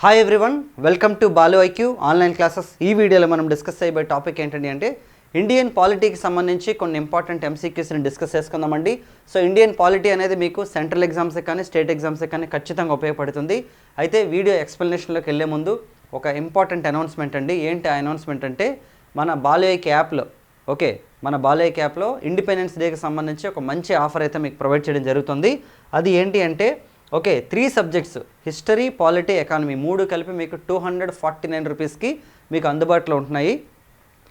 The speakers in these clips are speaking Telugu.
Hi everyone welcome to Balu IQ online classes ఈ వీడియోలో మనం డిస్కస్ చేయబోయే టాపిక్ ఏంటండి అంటే ఇండియన్ పాలిటీకి సంబంధించి కొన్ని ఇంపార్టెంట్ ఎంసీక్యూస్ని డిస్కస్ చేసుకుందామండి. సో ఇండియన్ పాలిటీ అనేది మీకు సెంట్రల్ ఎగ్జామ్స్కి కానీ స్టేట్ ఎగ్జామ్స్కి కానీ ఖచ్చితంగా ఉపయోగపడుతుంది. అయితే వీడియో ఎక్స్ప్లెనేషన్లోకి వెళ్ళే ముందు ఒక ఇంపార్టెంట్ అనౌన్స్మెంట్ అండి. ఏంటి ఆ అనౌన్స్మెంట్ అంటే మన బాలు యాప్లో ఓకే మన బాలయ్య క్యాప్లో ఇండిపెండెన్స్ డేకి సంబంధించి ఒక మంచి ఆఫర్ అయితే మీకు ప్రొవైడ్ చేయడం జరుగుతుంది. అది ఏంటి అంటే okay three subjects history polity economy మూడు కలిపి మీకు టూ హండ్రెడ్ ఫార్టీ నైన్ రూపీస్కి మీకు అందుబాటులో ఉంటున్నాయి.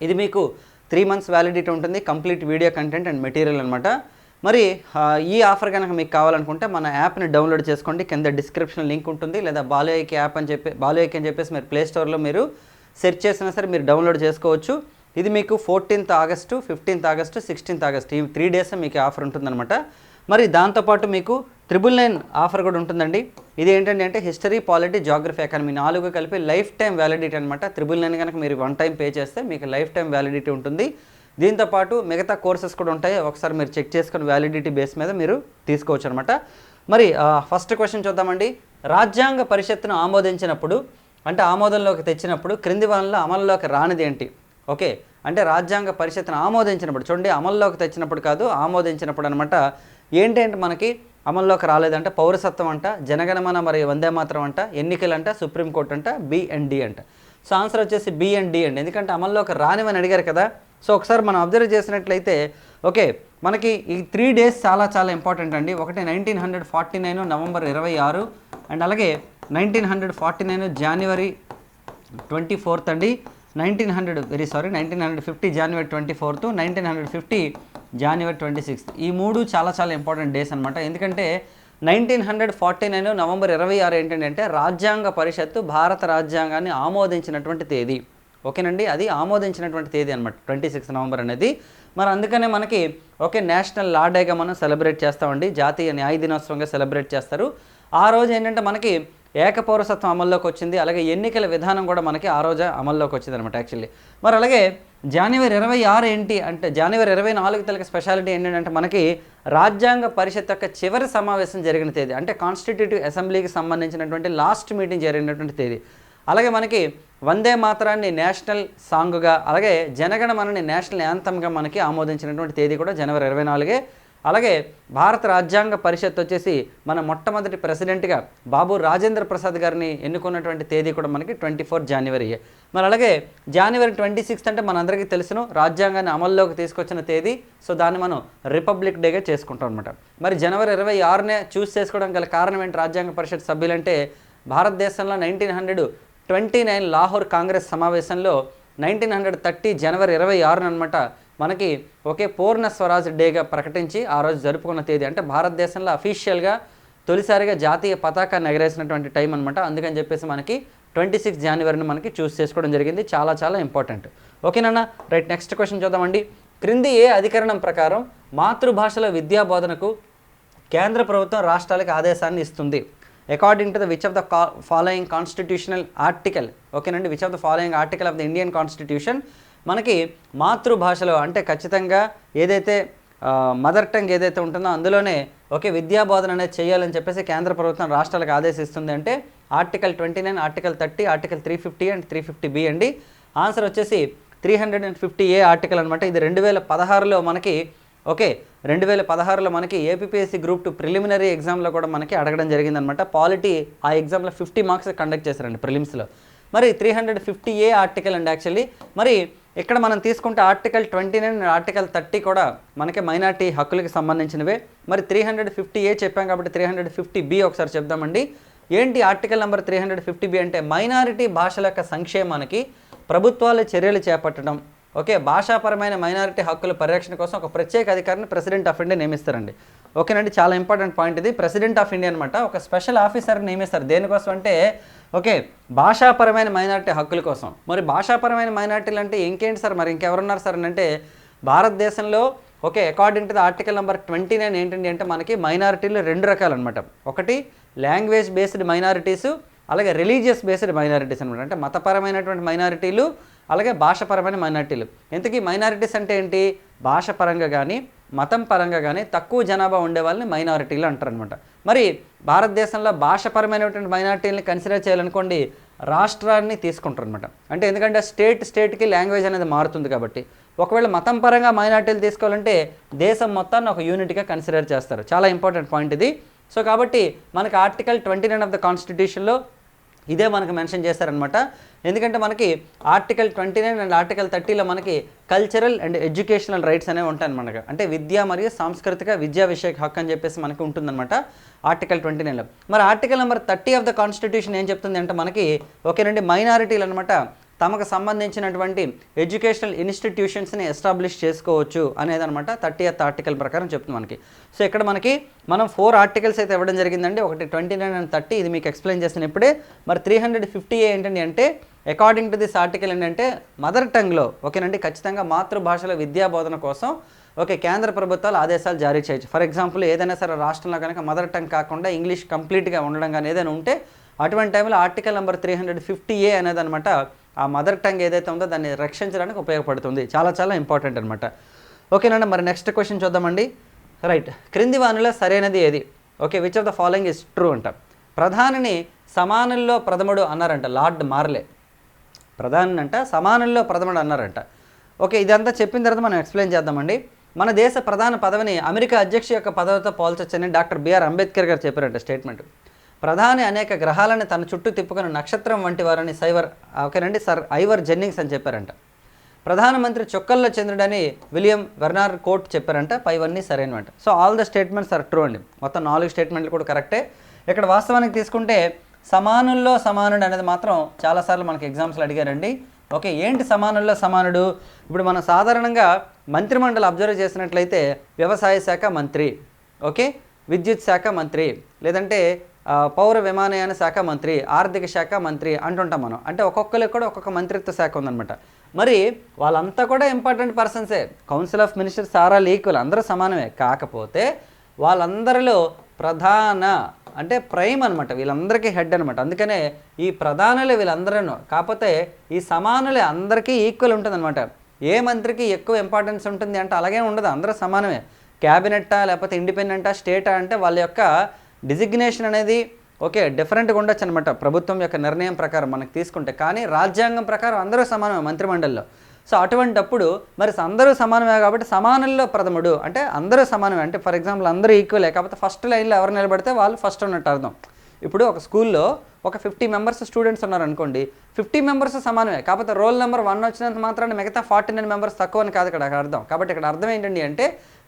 ఇది మీకు త్రీ మంత్స్ వ్యాలిడిటీ ఉంటుంది complete video content and material అనమాట మరి ఈ ఆఫర్ కనుక మీకు కావాలనుకుంటే మన యాప్ని డౌన్లోడ్ చేసుకోండి. కింద డిస్క్రిప్షన్ లింక్ ఉంటుంది లేదా బాలయ్యకి యాప్ అని చెప్పి బాలయ్యకి అని చెప్పేసి మీరు ప్లే స్టోర్లో మీరు సెర్చ్ చేసినా సరే మీరు డౌన్లోడ్ చేసుకోవచ్చు. ఇది మీకు fourteenth August fifteenth August sixteenth August ఈ త్రీ డేస్ మీకు ఆఫర్ ఉంటుందన్నమాట. మరి దాంతోపాటు మీకు ట్రిబుల్ నైన్ ఆఫర్ కూడా ఉంటుందండి. ఇది ఏంటంటే అంటే హిస్టరీ పాలిటీ జాగ్రఫీ ఎకానమీ నాలుగు కలిపి లైఫ్ టైం వ్యాలిడిటీ అనమాట ట్రిబుల్ నైన్ కనుక మీరు వన్ టైం పే చేస్తే మీకు లైఫ్ టైం వ్యాలిడిటీ ఉంటుంది. దీంతో పాటు మిగతా కోర్సెస్ కూడా ఉంటాయి. ఒకసారి మీరు చెక్ చేసుకుని వ్యాలిడిటీ బేస్ మీద మీరు తీసుకోవచ్చు అనమాట మరి ఫస్ట్ క్వశ్చన్ చూద్దామండి. రాజ్యాంగ పరిషత్తును ఆమోదించినప్పుడు అంటే ఆమోదంలోకి తెచ్చినప్పుడు క్రింది వనరుల అమల్లోకి రానిది ఏంటి? ఓకే. అంటే రాజ్యాంగ పరిషత్తును ఆమోదించినప్పుడు చూడండి అమల్లోకి తెచ్చినప్పుడు కాదు ఆమోదించినప్పుడు అనమాట ఏంటంటే మనకి అమల్లోకి రాలేదంటే పౌరసత్వం అంట జనగణమన మరి వందే మాత్రం అంట ఎన్నికలంట సుప్రీంకోర్టు అంట బి అండ్ డి అంట. సో ఆన్సర్ వచ్చేసి బి అండ్ డి అండి. ఎందుకంటే అమల్లోకి రానివని అడిగారు కదా. సో ఒకసారి మనం అబ్జర్వ్ చేసినట్లయితే ఓకే మనకి ఈ త్రీ డేస్ చాలా చాలా ఇంపార్టెంట్ అండి. ఒకటి nineteen hundred forty nine November ఇరవై ఆరు అండ్ అలాగే నైన్టీన్ హండ్రెడ్ ఫార్టీ నైన్ జనవరి ట్వంటీ ఫోర్త్ అండి. Nineteen hundred very sorry nineteen hundred fifty జనవరి twenty fourth nineteen hundred fifty జనవరి ట్వంటీ సిక్స్త్ ఈ మూడు చాలా చాలా ఇంపార్టెంట్ డేస్ అనమాట ఎందుకంటే nineteen hundred forty nine November ఇరవై ఆరు ఏంటంటే రాజ్యాంగ పరిషత్తు భారత రాజ్యాంగాన్ని ఆమోదించినటువంటి తేదీ. ఓకేనండి? అది ఆమోదించినటువంటి తేదీ అనమాట ట్వంటీ సిక్స్ నవంబర్ అనేది. మరి అందుకనే మనకి ఓకే నేషనల్ లా డేగా మనం సెలబ్రేట్ చేస్తామండి. జాతీయ న్యాయ దినోత్సవంగా సెలబ్రేట్ చేస్తారు. ఆ రోజు ఏంటంటే మనకి ఏకపౌరసత్వం అమల్లోకి వచ్చింది. అలాగే ఎన్నికల విధానం కూడా మనకి ఆ రోజు అమల్లోకి వచ్చింది అనమాట యాక్చువల్లీ. మరి అలాగే జనవరి ఇరవై ఆరు ఏంటి అంటే జనవరి ఇరవై నాలుగు తలకి స్పెషాలిటీ ఏంటంటే మనకి రాజ్యాంగ పరిషత్ యొక్క చివరి సమావేశం జరిగిన తేదీ అంటే కాన్స్టిట్యూటివ్ అసెంబ్లీకి సంబంధించినటువంటి లాస్ట్ మీటింగ్ జరిగినటువంటి తేదీ. అలాగే మనకి వందే మాత్రాన్ని నేషనల్ సాంగ్గా అలాగే జనగణమనని నేషనల్ యాంథమ్గా మనకి ఆమోదించినటువంటి తేదీ కూడా జనవరి ఇరవై నాలుగే. అలాగే భారత రాజ్యాంగ పరిషత్ వచ్చేసి మన మొట్టమొదటి ప్రెసిడెంట్గా బాబు రాజేంద్ర ప్రసాద్ గారిని ఎన్నుకున్నటువంటి తేదీ కూడా మనకి ట్వంటీ ఫోర్ జనవరి మరి అలాగే జనవరి ట్వంటీ సిక్స్త్ అంటే మనందరికీ తెలుసును రాజ్యాంగాన్ని అమల్లోకి తీసుకొచ్చిన తేదీ. సో దాన్ని మనం రిపబ్లిక్ డేగా చేసుకుంటాం అనమాట మరి జనవరి ఇరవై ఆరునే చూస్ చేసుకోవడం గల కారణం ఏంటి రాజ్యాంగ పరిషత్ సభ్యులంటే భారతదేశంలో nineteen hundred twenty nine Lahore Congress సమావేశంలో నైన్టీన్ హండ్రెడ్ థర్టీ జనవరి ఇరవై ఆరున అనమాట మనకి ఒకే పూర్ణ స్వరాజ్ డేగా ప్రకటించి ఆ రోజు జరుపుకున్న తేదీ. అంటే భారతదేశంలో అఫీషియల్గా తొలిసారిగా జాతీయ పతాకాన్ని ఎగరేసినటువంటి టైం అనమాట అందుకని చెప్పేసి మనకి ట్వంటీ సిక్స్ జనవరిని మనకి చూస్ చేసుకోవడం జరిగింది. చాలా చాలా ఇంపార్టెంట్ ఓకేనా రైట్ నెక్స్ట్ క్వశ్చన్ చూద్దామండి. క్రింది ఏ అధికరణం ప్రకారం మాతృభాషలో విద్యా బోధనకు కేంద్ర ప్రభుత్వం రాష్ట్రాలకు ఆదేశాన్ని ఇస్తుంది? According to the which of the following constitutional article ఓకేనండి which of the following article of the Indian constitution మనకి మాతృభాషలో అంటే ఖచ్చితంగా ఏదైతే మదర్ టంగ్ ఏదైతే ఉంటుందో అందులోనే ఒకే విద్యా బోధన అనేది చేయాలని చెప్పేసి కేంద్ర ప్రభుత్వం రాష్ట్రాలకు ఆదేశిస్తుంది అంటే article twenty nine article thirty article three fifty and three fifty B అండి. ఆన్సర్ వచ్చేసి three hundred and fifty A article అనమాట ఇది రెండు వేల పదహారులో మనకి ఓకే రెండు వేల పదహారులో మనకి ఏపీఎస్సి గ్రూప్ టూ ప్రిలిమినరీ ఎగ్జామ్లో కూడా మనకి అడగడం జరిగిందనమాట పాలిటీ ఆ ఎగ్జామ్లో ఫిఫ్టీ మార్క్స్ కండక్ట్ చేశారండి ప్రిలిమ్స్లో మరి three hundred fifty A article అండి యాక్చువల్లీ మరి ఇక్కడ మనం తీసుకుంటే article twenty nine article thirty కూడా మనకి మైనార్టీ హక్కులకి సంబంధించినవే. మరి త్రీ హండ్రెడ్ ఫిఫ్టీ ఏ చెప్పాం కాబట్టి త్రీ హండ్రెడ్ ఫిఫ్టీ బి ఒకసారి చెప్దామండి. ఏంటి article number three hundred fifty B అంటే మైనారిటీ భాషల యొక్క సంక్షేమానికి ప్రభుత్వాలు చర్యలు చేపట్టడం. ఓకే భాషాపరమైన మైనారిటీ హక్కుల పరిరక్షణ కోసం ఒక ప్రత్యేక అధికారిని ప్రెసిడెంట్ ఆఫ్ ఇండియా నియమిస్తారండి. ఓకేనండి చాలా ఇంపార్టెంట్ పాయింట్ ఇది. ప్రెసిడెంట్ ఆఫ్ ఇండియా అనమాట ఒక స్పెషల్ ఆఫీసర్ నియమిస్తారు. దేనికోసం అంటే ఓకే భాషాపరమైన మైనారిటీ హక్కుల కోసం. మరి భాషాపరమైన మైనారిటీలు అంటే ఇంకేంటి సార్? మరి ఇంకెవరున్నారు సార్ అంటే భారతదేశంలో okay according to the article number twenty nine ఏంటండి అంటే మనకి మైనారిటీలు రెండు రకాలు అనమాట ఒకటి లాంగ్వేజ్ బేస్డ్ మైనారిటీస్ అలాగే రిలీజియస్ బేస్డ్ మైనారిటీస్ అనమాట అంటే మతపరమైనటువంటి మైనారిటీలు అలాగే భాషపరమైన మైనారిటీలు. ఇంతకీ మైనారిటీస్ అంటే ఏంటి? భాష పరంగా కానీ మతం పరంగా కానీ తక్కువ జనాభా ఉండే వాళ్ళని మైనారిటీలు అంటారు అనమాట మరి భారతదేశంలో భాషపరమైనటువంటి మైనార్టీలని కన్సిడర్ చేయాలనుకోండి రాష్ట్రాన్ని తీసుకుంటారు అనమాట అంటే ఎందుకంటే స్టేట్ స్టేట్కి లాంగ్వేజ్ అనేది మారుతుంది కాబట్టి. ఒకవేళ మతం పరంగా మైనార్టీలు తీసుకోవాలంటే దేశం మొత్తాన్ని ఒక యూనిట్గా కన్సిడర్ చేస్తారు. చాలా ఇంపార్టెంట్ పాయింట్ ఇది. సో కాబట్టి మనకు article twenty nine of the కాన్స్టిట్యూషన్లో ఇదే మనకు మెన్షన్ చేశారనమాట ఎందుకంటే మనకి article twenty nine and article థర్టీలో మనకి కల్చరల్ అండ్ ఎడ్యుకేషనల్ రైట్స్ అనేవి ఉంటాయి మనకు. అంటే విద్య మరియు సాంస్కృతిక విద్యా విషయక హక్కు అని చెప్పేసి మనకి ఉంటుందన్నమాట ఆర్టికల్ ట్వంటీ నైన్లో. మరి article number thirty of the constitution ఏం చెప్తుంది అంటే మనకి ఓకేనండి మైనారిటీలు అనమాట తమకు సంబంధించినటువంటి ఎడ్యుకేషనల్ ఇన్స్టిట్యూషన్స్ని ఎస్టాబ్లిష్ చేసుకోవచ్చు అనేది అనమాట థర్టీ ఎత్ ఆర్టికల్ ప్రకారం చెప్తుంది మనకి. సో ఇక్కడ మనకి మనం ఫోర్ ఆర్టికల్స్ అయితే ఇవ్వడం జరిగిందండి. ఒకటి ట్వంటీ నైన్ అండ్ థర్టీ ఇది మీకు ఎక్స్ప్లెయిన్ చేసిన ఇప్పుడే. మరి త్రీ హండ్రెడ్ ఫిఫ్టీ ఏంటండి అంటే అకార్డింగ్ టు దిస్ ఆర్టికల్ ఏంటంటే మదర్ టంగ్లో ఓకేనండి ఖచ్చితంగా మాతృభాషలో విద్యా బోధన కోసం ఓకే కేంద్ర ప్రభుత్వాలు ఆదేశాలు జారీ చేయొచ్చు. ఫర్ ఎగ్జాంపుల్ ఏదైనా సరే రాష్ట్రంలో కనుక మదర్ టంగ్ కాకుండా ఇంగ్లీష్ కంప్లీట్గా ఉండడం కానీ ఏదైనా ఉంటే అటువంటి టైంలో article number three hundred fifty A అనేది అనమాట ఆ మదర్ టంగ్ ఏదైతే ఉందో దాన్ని రక్షించడానికి ఉపయోగపడుతుంది. చాలా చాలా ఇంపార్టెంట్ అనమాట ఓకేనండి మరి నెక్స్ట్ క్వశ్చన్ చూద్దామండి. రైట్. క్రింది వానిలో సరైనది ఏది? Okay which of the following is true అంట. ప్రధానిని సమానుల్లో ప్రథముడు అన్నారంట లార్డ్ మార్లే. ప్రధాని అంట సమానుల్లో ప్రథముడు అన్నారంట. ఓకే ఇదంతా చెప్పిన తర్వాత మనం ఎక్స్ప్లెయిన్ చేద్దామండి. మన దేశ ప్రధాన పదవిని అమెరికా అధ్యక్ష యొక్క పదవితో పోల్చొచ్చని డాక్టర్ బిఆర్ అంబేద్కర్ గారు చెప్పారంట స్టేట్మెంట్. ప్రధాని అనేక గ్రహాలను తన చుట్టూ తిప్పుకున్న నక్షత్రం వంటి వారని సైవర్ ఓకేనండి సర్ ఐవర్ జెన్నింగ్స్ అని చెప్పారంట. ప్రధానమంత్రి చొక్కల్లో చంద్రుడని విలియం వెర్నార్ కోర్ట్ చెప్పారంట పైవన్నీ సరైనవంట. So all the statements are true అండి. మొత్తం నాలుగు స్టేట్మెంట్లు కూడా కరెక్టే. ఇక్కడ వాస్తవానికి తీసుకుంటే సమానుల్లో సమానుడు అనేది మాత్రం చాలాసార్లు మనకి ఎగ్జామ్స్లో అడిగారండి. ఓకే ఏంటి సమానుల్లో సమానుడు? ఇప్పుడు మనం సాధారణంగా మంత్రిమండలి అబ్జర్వ్ చేసినట్లయితే వ్యవసాయ శాఖ మంత్రి ఓకే విద్యుత్ శాఖ మంత్రి లేదంటే పౌర విమానయాన శాఖ మంత్రి ఆర్థిక శాఖ మంత్రి అంటుంటాం మనం. అంటే ఒక్కొక్కరికి కూడా ఒక్కొక్క మంత్రిత్వ శాఖ ఉందన్నమాట. మరి వాళ్ళంతా కూడా important పర్సన్సే council of ministers are equal అందరూ సమానమే. కాకపోతే వాళ్ళందరిలో ప్రధాన అంటే ప్రైమ్ అనమాట వీళ్ళందరికీ హెడ్ అనమాట అందుకనే ఈ ప్రధానులు వీళ్ళందరూ కాకపోతే ఈ సమానులే అందరికీ ఈక్వల్ ఉంటుందన్నమాట. ఏ మంత్రికి ఎక్కువ ఇంపార్టెన్స్ ఉంటుంది అంటే అలాగే ఉండదు. అందరూ సమానమే. క్యాబినెట్టా లేకపోతే ఇండిపెండెంటా స్టేటా అంటే వాళ్ళ యొక్క డిజిగ్నేషన్ అనేది ఓకే డిఫరెంట్గా ఉండొచ్చు అనమాట ప్రభుత్వం యొక్క నిర్ణయం ప్రకారం మనకు తీసుకుంటే. కానీ రాజ్యాంగం ప్రకారం అందరూ సమానమే మంత్రిమండలిలో. సో అటువంటప్పుడు మరి అందరూ సమానమే కాబట్టి సమానంలో ప్రథముడు. అంటే అందరూ సమానమే. అంటే ఫర్ ఎగ్జాంపుల్ అందరూ ఈక్వలే కాకపోతే ఫస్ట్ లైన్లో ఎవరు నిలబడితే వాళ్ళు ఫస్ట్ ఉన్నట్టు అర్థం. ఇప్పుడు ఒక స్కూల్లో ఒక ఫిఫ్టీ మెంబర్స్ స్టూడెంట్స్ ఉన్నారు అనుకోండి ఫిఫ్టీ మెంబర్స్ సమానమే. కాకపోతే రోల్ నెంబర్ వన్ వచ్చినంత మాత్రాన్ని మిగతా ఫార్టీ నైన్ మెంబర్స్ తక్కువ అని కాదు ఇక్కడ అర్థం. కాబట్టి ఇక్కడ అర్థం ఏంటండి అంటే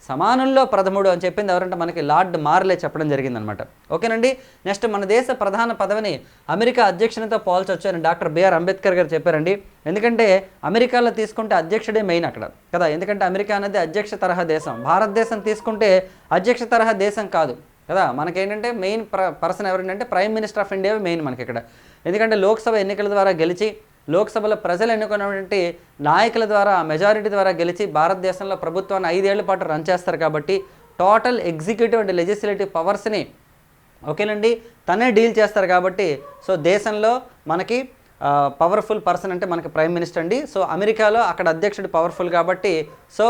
సమానంలో ప్రథముడు అని చెప్పింది ఎవరంటే మనకి లార్డ్ మార్లే చెప్పడం జరిగిందనమాట. ఓకేనండి? నెక్స్ట్ మన దేశ ప్రధాన పదవిని అమెరికా అధ్యక్షునితో పోల్చొచ్చు అని డాక్టర్ బిఆర్ అంబేద్కర్ గారు చెప్పారండి. ఎందుకంటే అమెరికాలో తీసుకుంటే అధ్యక్షుడే మెయిన్ అక్కడ కదా? ఎందుకంటే అమెరికా అనేది అధ్యక్ష తరహా దేశం. భారతదేశం తీసుకుంటే అధ్యక్ష తరహా దేశం కాదు కదా? మనకేంటంటే మెయిన్ ప్ర పర్సన్ ఎవరంటే prime minister of India main మనకి ఇక్కడ ఎందుకంటే లోక్సభ ఎన్నికల ద్వారా గెలిచి లోక్సభలో ప్రజలు ఎన్నుకున్నటువంటి నాయకుల ద్వారా మెజారిటీ ద్వారా గెలిచి భారతదేశంలో ప్రభుత్వాన్ని ఐదేళ్ళ పాటు రన్ చేస్తారు కాబట్టి టోటల్ ఎగ్జిక్యూటివ్ అండ్ లెజిస్లేటివ్ పవర్స్ని ఓకేనండి తనే డీల్ చేస్తారు కాబట్టి సో దేశంలో మనకి పవర్ఫుల్ పర్సన్ అంటే మనకి ప్రైమ్ మినిస్టర్ అండి. సో అమెరికాలో అక్కడ అధ్యక్షుడు పవర్ఫుల్ కాబట్టి సో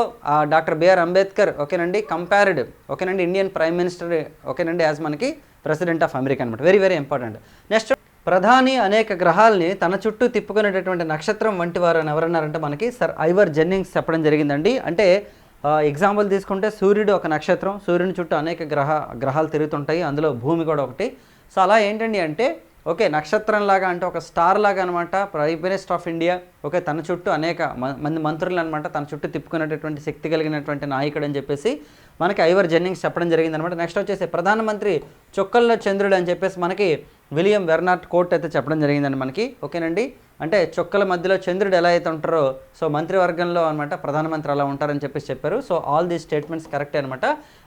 డాక్టర్ బిఆర్ అంబేద్కర్ ఓకేనండి కంపారిడ్ ఓకేనండి ఇండియన్ ప్రైమ్ మినిస్టర్ ఓకేనండి యాజ్ మనకి ప్రెసిడెంట్ ఆఫ్ అమెరికా అనమాట వెరీ వెరీ ఇంపార్టెంట్. నెక్స్ట్ ప్రధాని అనేక గ్రహాలని తన చుట్టూ తిప్పుకునేటటువంటి నక్షత్రం వంటి వారు అని ఎవరన్నారంటే మనకి సర్ ఐవర్ జెన్నింగ్స్ చెప్పడం జరిగిందండి. అంటే ఎగ్జాంపుల్ తీసుకుంటే సూర్యుడు ఒక నక్షత్రం సూర్యుని చుట్టూ అనేక గ్రహ గ్రహాలు తిరుగుతుంటాయి అందులో భూమి కూడా ఒకటి. సో అలా ఏంటండి అంటే ఓకే నక్షత్రం లాగా అంటే ఒక స్టార్ లాగా అనమాట prime minister of India. Okay తన చుట్టూ అనేక మంది మంత్రులు అనమాట తన చుట్టూ తిప్పుకునేటటువంటి శక్తి కలిగినటువంటి నాయకుడు అని చెప్పేసి మనకి ఐవర్ జెన్నింగ్స్ చెప్పడం జరిగింది అనమాట నెక్స్ట్ వచ్చేసి ప్రధానమంత్రి చొక్కల్లో చంద్రుడు అని చెప్పేసి మనకి విలియం వెర్నాట్ కోర్ట్ అయితే చెప్పడం జరిగిందండి మనకి. ఓకేనండి? అంటే చొక్కల మధ్యలో చంద్రుడు ఎలా అయితే ఉంటారో సో మంత్రివర్గంలో అనమాట ప్రధానమంత్రి అలా ఉంటారని చెప్పేసి చెప్పారు. సో ఆల్ దీస్ స్టేట్మెంట్స్ కరెక్టే అనమాట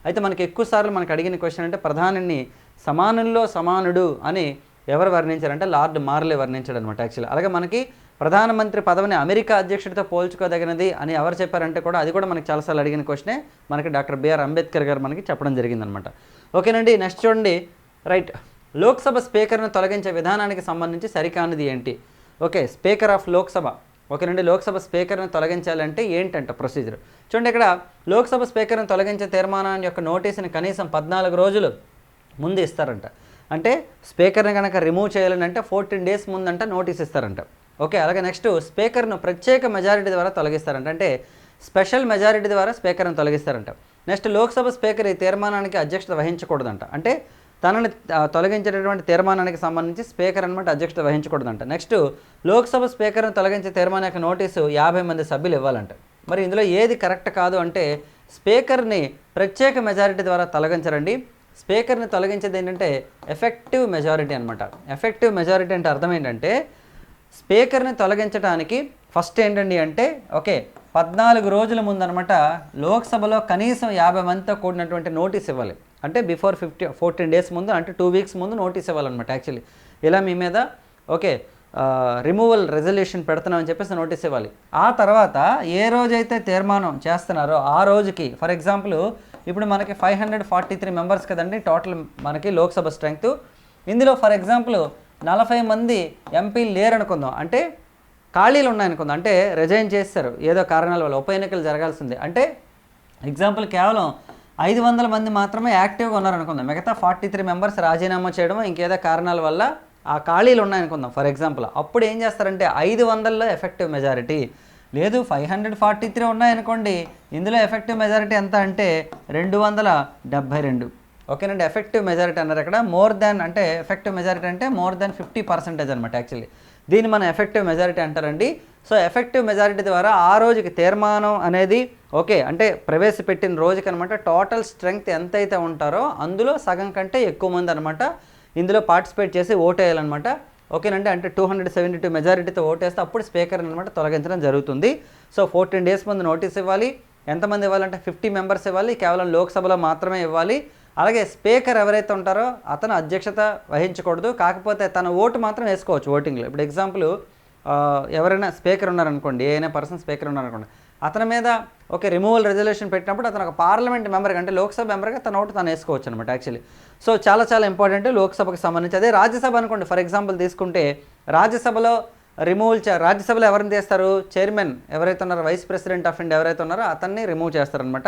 అయితే మనకి ఎక్కువ సార్లు మనకి అడిగిన క్వశ్చన్ అంటే ప్రధానిని సమానుల్లో సమానుడు అని ఎవరు వర్ణించారంటే లార్డ్ మార్లే వర్ణించాడు అనమాట యాక్చువల్లీ అలాగే మనకి ప్రధానమంత్రి పదవిని అమెరికా అధ్యక్షుడితో పోల్చుకోదగినది అని ఎవరు చెప్పారంటే కూడా అది కూడా మనకి చాలాసార్లు అడిగిన క్వశ్చనే మనకి డాక్టర్ బిఆర్ అంబేద్కర్ గారు మనకి చెప్పడం జరిగిందనమాట. ఓకేనండి నెక్స్ట్ చూడండి. రైట్. లోక్సభ స్పీకర్ను తొలగించే విధానానికి సంబంధించి సరికానిది ఏంటి? Okay speaker of Lok Sabha. ఓకేనండి లోక్సభ స్పీకర్ను తొలగించాలంటే ఏంటంట ప్రొసీజర్? చూడండి ఇక్కడ లోక్సభ స్పీకర్ను తొలగించే తీర్మానాన్ని యొక్క నోటీసుని కనీసం పద్నాలుగు రోజులు ముందు ఇస్తారంట. అంటే స్పీకర్ని కనుక రిమూవ్ చేయాలని అంటే ఫోర్టీన్ డేస్ ముందంట నోటీస్ ఇస్తారంట. ఓకే అలాగే నెక్స్ట్ స్పీకర్ను ప్రత్యేక మెజారిటీ ద్వారా తొలగిస్తారంట. అంటే స్పెషల్ మెజారిటీ ద్వారా స్పీకర్ను తొలగిస్తారంట. నెక్స్ట్ లోక్సభ స్పీకర్ ఈ తీర్మానానికి అధ్యక్షత వహించకూడదంట. అంటే తనని తొలగించేటటువంటి తీర్మానానికి సంబంధించి స్పీకర్ అనమాట అధ్యక్షత వహించకూడదంట. నెక్స్ట్ లోక్సభ స్పీకర్ను తొలగించే తీర్మానం యొక్క నోటీసు యాభై మంది సభ్యులు ఇవ్వాలంట. మరి ఇందులో ఏది కరెక్ట్ కాదు అంటే స్పీకర్ని ప్రత్యేక మెజారిటీ ద్వారా తొలగించరండి. స్పీకర్ని తొలగించేది ఏంటంటే ఎఫెక్టివ్ మెజారిటీ అనమాట ఎఫెక్టివ్ మెజారిటీ అంటే అర్థం ఏంటంటే స్పీకర్ని తొలగించడానికి ఫస్ట్ ఏంటండి అంటే ఓకే పద్నాలుగు రోజుల ముందు అనమాట లోక్సభలో కనీసం యాభై మందితో కూడినటువంటి నోటీస్ ఇవ్వాలి. అంటే బిఫోర్ ఫిఫ్టీ ఫోర్టీన్ డేస్ ముందు అంటే టూ వీక్స్ ముందు నోటీస్ ఇవ్వాలన్నమాట యాక్చువల్లీ. ఇలా మీ మీద ఓకే రిమూవల్ రెజల్యూషన్ పెడుతున్నామని చెప్పేసి నోటీస్ ఇవ్వాలి. ఆ తర్వాత ఏ రోజైతే తీర్మానం చేస్తున్నారో ఆ రోజుకి ఫర్ ఎగ్జాంపుల్ ఇప్పుడు మనకి five hundred forty three members కదండి టోటల్ మనకి లోక్సభ స్ట్రెంగ్త్ ఇందులో ఫర్ ఎగ్జాంపుల్ నలభై మంది ఎంపీలు లేరనుకుందాం. అంటే ఖాళీలు ఉన్నాయనుకుందాం. అంటే రిజైన్ చేస్తారు ఏదో కారణాల వల్ల ఉప ఎన్నికలు జరగాల్సిందే. అంటే ఎగ్జాంపుల్ కేవలం ఐదు వందల మంది మాత్రమే యాక్టివ్గా ఉన్నారనుకుందాం. మిగతా ఫార్టీ త్రీ మెంబర్స్ రాజీనామా చేయడం ఇంకేదో కారణాల వల్ల ఆ ఖాళీలు ఉన్నాయనుకుందాం. ఫర్ ఎగ్జాంపుల్ అప్పుడు ఏం చేస్తారంటే ఐదు వందల్లో ఎఫెక్టివ్ మెజారిటీ లేదు ఫైవ్ హండ్రెడ్ ఫార్టీ త్రీ ఉన్నాయనుకోండి ఇందులో ఎఫెక్టివ్ మెజారిటీ ఎంత అంటే రెండు వందల డెబ్భై రెండు. ఓకేనండి ఎఫెక్టివ్ మెజారిటీ అన్నారు ఇక్కడ మోర్ దాన్ అంటే ఎఫెక్టివ్ మెజారిటీ అంటే మోర్ దాన్ ఫిఫ్టీ పర్సెంటేజ్ అనమాట యాక్చువల్లీ దీన్ని మనం ఎఫెక్టివ్ మెజారిటీ అంటారండి. సో ఎఫెక్టివ్ మెజారిటీ ద్వారా ఆ రోజుకి తీర్మానం అనేది ఓకే అంటే ప్రవేశపెట్టిన రోజుకి అనమాట టోటల్ స్ట్రెంగ్త్ ఎంతైతే ఉంటారో అందులో సగం కంటే ఎక్కువ మంది అనమాట ఇందులో పార్టిసిపేట్ చేసి ఓటేయాలన్నమాట. ఓకేనండి? అంటే టూ హండ్రెడ్ సెవెంటీ టూ మెజారిటీతో ఓటేస్తే అప్పుడు స్పీకర్ అనమాట తొలగించడం జరుగుతుంది. సో ఫోర్టీన్ డేస్ ముందు నోటీస్ ఇవ్వాలి. ఎంతమంది ఇవ్వాలంటే ఫిఫ్టీ మెంబర్స్ ఇవ్వాలి. కేవలం లోక్సభలో మాత్రమే ఇవ్వాలి. అలాగే స్పీకర్ ఎవరైతే ఉంటారో అతను అధ్యక్షత వహించకూడదు. కాకపోతే తన ఓటు మాత్రం వేసుకోవచ్చు ఓటింగ్లో. ఇప్పుడు ఎగ్జాంపుల్ ఎవరైనా స్పీకర్ ఉన్నారనుకోండి ఏ అయినా పర్సన్ స్పీకర్ ఉన్నారనుకోండి అతని మీద ఒక రిమూవల్ రెజల్యూషన్ పెట్టినప్పుడు అతను ఒక పార్లమెంట్ మెంబర్గా అంటే లోక్సభ మెంబర్గా తన ఓటు తను వేసుకోవచ్చు అనమాట యాక్చువల్లీ సో చాలా చాలా ఇంపార్టెంట్ లోక్సభకు సంబంధించి. అదే రాజ్యసభ అనుకోండి ఫర్ ఎగ్జాంపుల్ తీసుకుంటే రాజ్యసభలో రిమూవల్ చే రాజ్యసభలో ఎవరిని చేస్తారు చైర్మన్ ఎవరైతే ఉన్నారో వైస్ ప్రెసిడెంట్ ఆఫ్ ఇండియా ఎవరైతే ఉన్నారో అతన్ని రిమూవ్ చేస్తారనమాట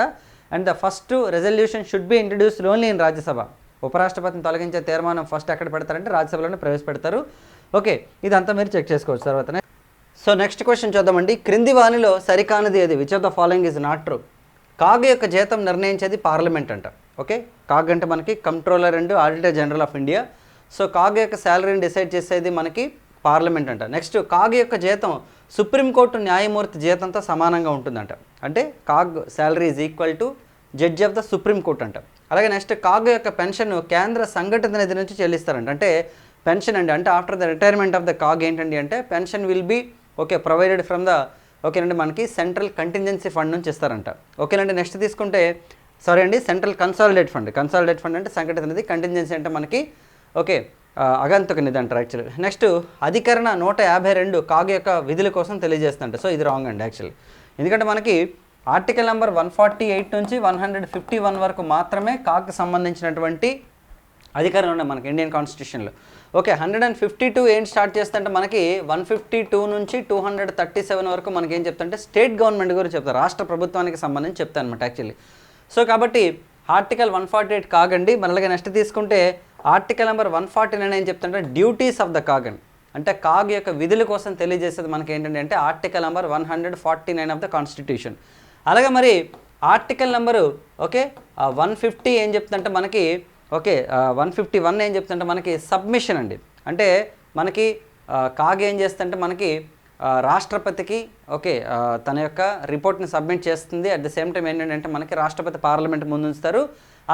and the first resolution should be introduced only in Rajya Sabha. ఉపరాష్ట్రపతిని తొలగించే తీర్మానం ఫస్ట్ ఎక్కడ పెడతారంటే రాజ్యసభలోనే ప్రవేశపెడతారు. ఓకే ఇదంతా మీరు చెక్ చేసుకోవచ్చు తర్వాత సో నెక్స్ట్ క్వశ్చన్ చూద్దామండి. క్రింది వాణిలో సరికానిది ఏది? Which of the following is not true CAG యొక్క జీతం నిర్ణయించేది పార్లమెంట్ అంట. ఓకే? కాగ్ అంటే మనకి controller and auditor general of India. So CAG యొక్క శాలరీని డిసైడ్ చేసేది మనకి పార్లమెంట్ అంట. నెక్స్ట్ కాగ్ యొక్క జీతం సుప్రీంకోర్టు న్యాయమూర్తి జీతంతో సమానంగా ఉంటుందంట. అంటే CAG salary is equal to judge of the supreme court అంట. అలాగే నెక్స్ట్ కాగ్ యొక్క పెన్షన్ కేంద్ర సంఘటన నిధి నుంచి చెల్లిస్తారంట. అంటే పెన్షన్ అండి. అంటే after the retirement of the CAG ఏంటండి అంటే pension will be okay provided from the ఓకేనండి మనకి సెంట్రల్ కంటింజెన్సీ ఫండ్ నుంచి ఇస్తారంట. ఓకేనండి నెక్స్ట్ తీసుకుంటే సారీ అండి central consolidate fund consolidate fund అంటే సంఘటిత నిధి కంటింజెన్సీ అంటే మనకి ఓకే ఆ, అగంతక నిధి అంటారు యాక్చువల్లీ నెక్స్ట్ అధికరణ నూట యాభై రెండు కాగ్ యొక్క విధుల కోసం తెలియజేస్తుంట సో ఇది రాంగ్ అండి యాక్చువల్లీ ఎందుకంటే మనకి article number one forty eight నుంచి వన్ హండ్రెడ్ ఫిఫ్టీ వన్ వరకు మాత్రమే కాగ్కి సంబంధించినటువంటి అధికారం ఉన్నాయి మనకి ఇండియన్ కాన్స్టిట్యూషన్లో okay hundred and fifty two ఏం స్టార్ట్ చేస్తుంటే మనకి వన్ ఫిఫ్టీ టూ నుంచి టూ హండ్రెడ్ థర్టీ సెవెన్ వరకు మనకి ఏం చెప్తుంటే స్టేట్ గవర్నమెంట్ గురించి చెప్తారు రాష్ట్ర ప్రభుత్వానికి సంబంధించి చెప్తాను అనమాట యాక్చువల్లీ సో కాబట్టి ఆర్టికల్ వన్ ఫార్టీ ఎయిట్ కాగండి మనలాగే నెక్స్ట్ తీసుకుంటే article number one forty nine ఏం చెప్తుంటే డ్యూటీస్ ఆఫ్ ద కాగండి అంటే కాగ్ యొక్క విధుల కోసం తెలియజేసేది మనకి ఏంటంటే అంటే article number one hundred forty nine of the constitution అలాగే మరి article number okay one fifty ఏం చెప్తుందంటే మనకి ఓకే వన్ ఫిఫ్టీ వన్ ఏం చెప్తుంటే మనకి సబ్మిషన్ అండి. అంటే మనకి కాగ్ ఏం చేస్తుంటే మనకి రాష్ట్రపతికి ఓకే తన యొక్క రిపోర్ట్ని సబ్మిట్ చేస్తుంది. అట్ ద సేమ్ టైం ఏంటంటే మనకి రాష్ట్రపతి పార్లమెంట్ ముందు ఉంచుతారు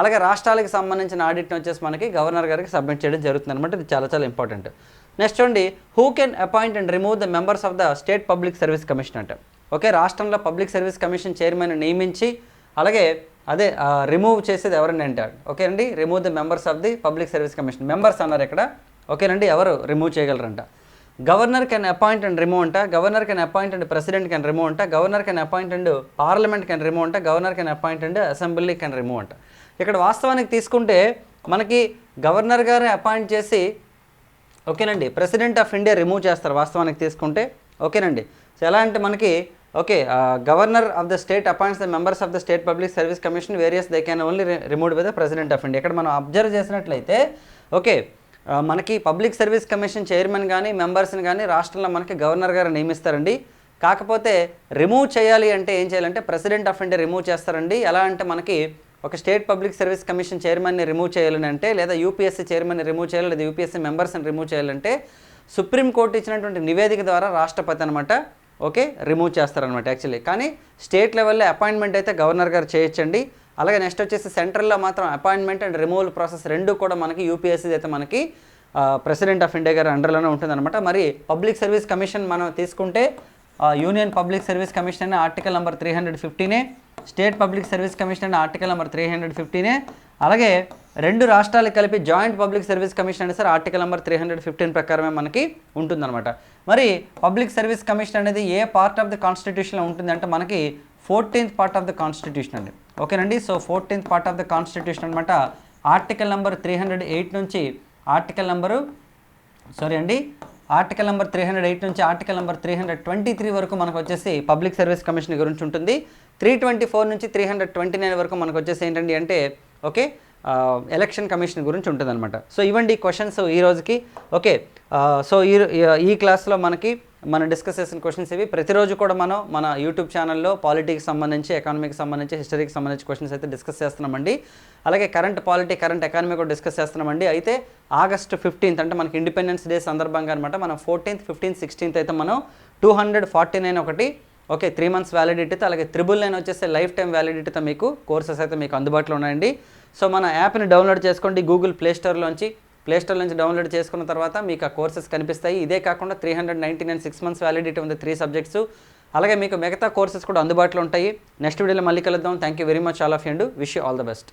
అలాగే రాష్ట్రాలకు సంబంధించిన ఆడిట్ని వచ్చేసి మనకి గవర్నర్ గారికి సబ్మిట్ చేయడం జరుగుతుంది అనమాట ఇది చాలా చాలా ఇంపార్టెంట్. నెక్స్ట్ చూడండి who can appoint and remove the members of the state public service commission అంటే. ఓకే రాష్ట్రంలో పబ్లిక్ సర్వీస్ కమిషన్ చైర్మన్ నియమించి అలాగే అదే రిమూవ్ చేసేది ఎవరండి అంటాడు? ఓకే అండి remove the members of the public service commission members అన్నారు ఇక్కడ. ఓకేనండి? ఎవరు? Remove చేయగలరంట. Governor can appoint and remove అంట. Governor can appoint and president can remove అంట. Governor can appoint and parliament can remove అంట. Governor can appoint and assembly can remove అంట. ఇక్కడ వాస్తవానికి తీసుకుంటే మనకి గవర్నర్ గారిని అపాయింట్ చేసి ఓకేనండి? ప్రెసిడెంట్ ఆఫ్ ఇండియా రిమూవ్ చేస్తారు వాస్తవానికి తీసుకుంటే. ఓకేనండి? సో ఎలా అంటే మనకి okay governor of the state appoints the members of the state public service commission various they can only remove by the president of India ఇక్కడ మనం అబ్జర్వ్ చేసినట్లయితే ఓకే uh, మనకి పబ్లిక్ సర్వీస్ కమిషన్ చైర్మన్ కానీ మెంబర్స్ని కానీ రాష్ట్రంలో మనకి గవర్నర్ గారు నియమిస్తారండి. కాకపోతే రిమూవ్ చేయాలి అంటే ఏం చేయాలంటే ప్రెసిడెంట్ ఆఫ్ ఇండియా రిమూవ్ చేస్తారండి. ఎలా అంటే మనకి ఒక స్టేట్ పబ్లిక్ సర్వీస్ కమిషన్ చైర్మన్ని రిమూవ్ చేయాలని అంటే లేదా యూపీఎస్సీ చైర్మన్ని రిమూవ్ చేయాలి లేదా యూపీఎస్సీ మెంబర్స్ని రిమూవ్ చేయాలంటే సుప్రీంకోర్టు ఇచ్చినటువంటి నివేదిక ద్వారా రాష్ట్రపతి అనమాట ఓకే రిమూవ్ చేస్తారనమాట యాక్చువల్లీ కానీ స్టేట్ లెవెల్లో అపాయింట్మెంట్ అయితే గవర్నర్ గారు చేయొచ్చండి. అలాగే నెక్స్ట్ వచ్చేసి సెంట్రల్లో మాత్రం అపాయింట్మెంట్ అండ్ రిమూవల్ ప్రాసెస్ రెండు కూడా మనకి యూపీఎస్సీ అయితే మనకి ప్రెసిడెంట్ ఆఫ్ ఇండియా గారి అండర్లోనే ఉంటుందన్నమాట. మరి పబ్లిక్ సర్వీస్ కమిషన్ మనం తీసుకుంటే యూనియన్ పబ్లిక్ సర్వీస్ కమిషన్ అనే ఆర్టికల్ నెంబర్ త్రీ హండ్రెడ్ ఫిఫ్టీనే స్టేట్ పబ్లిక్ సర్వీస్ కమిషన్ అనే ఆర్టికల్ నెంబర్ త్రీ హండ్రెడ్ ఫిఫ్టీనే అలాగే రెండు రాష్ట్రాలు కలిపి జాయింట్ పబ్లిక్ సర్వీస్ కమిషన్ అనేది sir article number three hundred fifteen ప్రకారమే మనకి ఉంటుందన్నమాట. మరి పబ్లిక్ సర్వీస్ కమిషన్ అనేది ఏ పార్ట్ ఆఫ్ ద కాన్స్టిట్యూషన్లో ఉంటుంది అంటే మనకి fourteenth part of the constitution అండి. ఓకేనండి? So fourteenth part of the constitution అనమాట article number three hundred eight నుంచి ఆర్టికల్ నెంబరు సారీ అండి article number three hundred eight నుంచి article number three hundred twenty three వరకు మనకు వచ్చేసి పబ్లిక్ సర్వీస్ కమిషన్ గురించి ఉంటుంది. త్రీ ట్వంటీ ఫోర్ నుంచి త్రీ హండ్రెడ్ ట్వంటీ నైన్ వరకు మనకు వచ్చేసి ఏంటండి అంటే ఓకే ఎలక్షన్ కమిషన్ గురించి ఉంటుందన్నమాట. సో ఇవ్వండి క్వశ్చన్స్ ఈ రోజుకి. ఓకే సో ఈ ఈ క్లాస్లో మనకి మనం డిస్కస్ చేసిన క్వశ్చన్స్ ఇవి. ప్రతిరోజు కూడా మనం మన యూట్యూబ్ ఛానల్లో పాలిటిక్స్ సంబంధించి ఎకానమీకి సంబంధించి హిస్టరీకి సంబంధించి క్వశ్చన్స్ అయితే డిస్కస్ చేస్తున్నామండి. అలాగే కరెంట్ పాలిటీ కరెంట్ ఎకానమీ కూడా డిస్కస్ చేస్తున్నామండి. అయితే ఆగస్ట్ ఫిఫ్టీన్త్ అంటే మనకి ఇండిపెండెన్స్ డే సందర్భంగా అనమాట మనం ఫోర్టీన్త్ ఫిఫ్టీన్త్ సిక్స్టీన్త్ అయితే మనం టూ హండ్రెడ్ ఫార్టీ నైన్ ఒకటి ఓకే త్రీ మంత్స్ వ్యాలిడిటీతో అలాగే త్రిబుల్ నైన్ వచ్చేసి లైఫ్ టైం వ్యాలిడిటీతో మీకు కోర్సెస్ అయితే మీకు అందుబాటులో ఉన్నాయండి. సో మన యాప్ని డౌన్లోడ్ చేసుకోండి గూగుల్ ప్లేస్టోర్లోంచి ప్లేస్టోర్ నుంచి డౌన్లోడ్ చేసుకున్న తర్వాత మీకు ఆ కోర్సెస్ కనిపిస్తాయి. ఇదే కాకుండా three hundred ninety nine six months validity ఉంది త్రీ సబ్జెక్ట్స్ అలాగే మీకు మిగతా కోర్సెస్ కూడా అందుబాటులో ఉంటాయి. నెక్స్ట్ వీడియోలో మళ్ళీ కలుద్దాం. Thank you very much all of and wish you all the best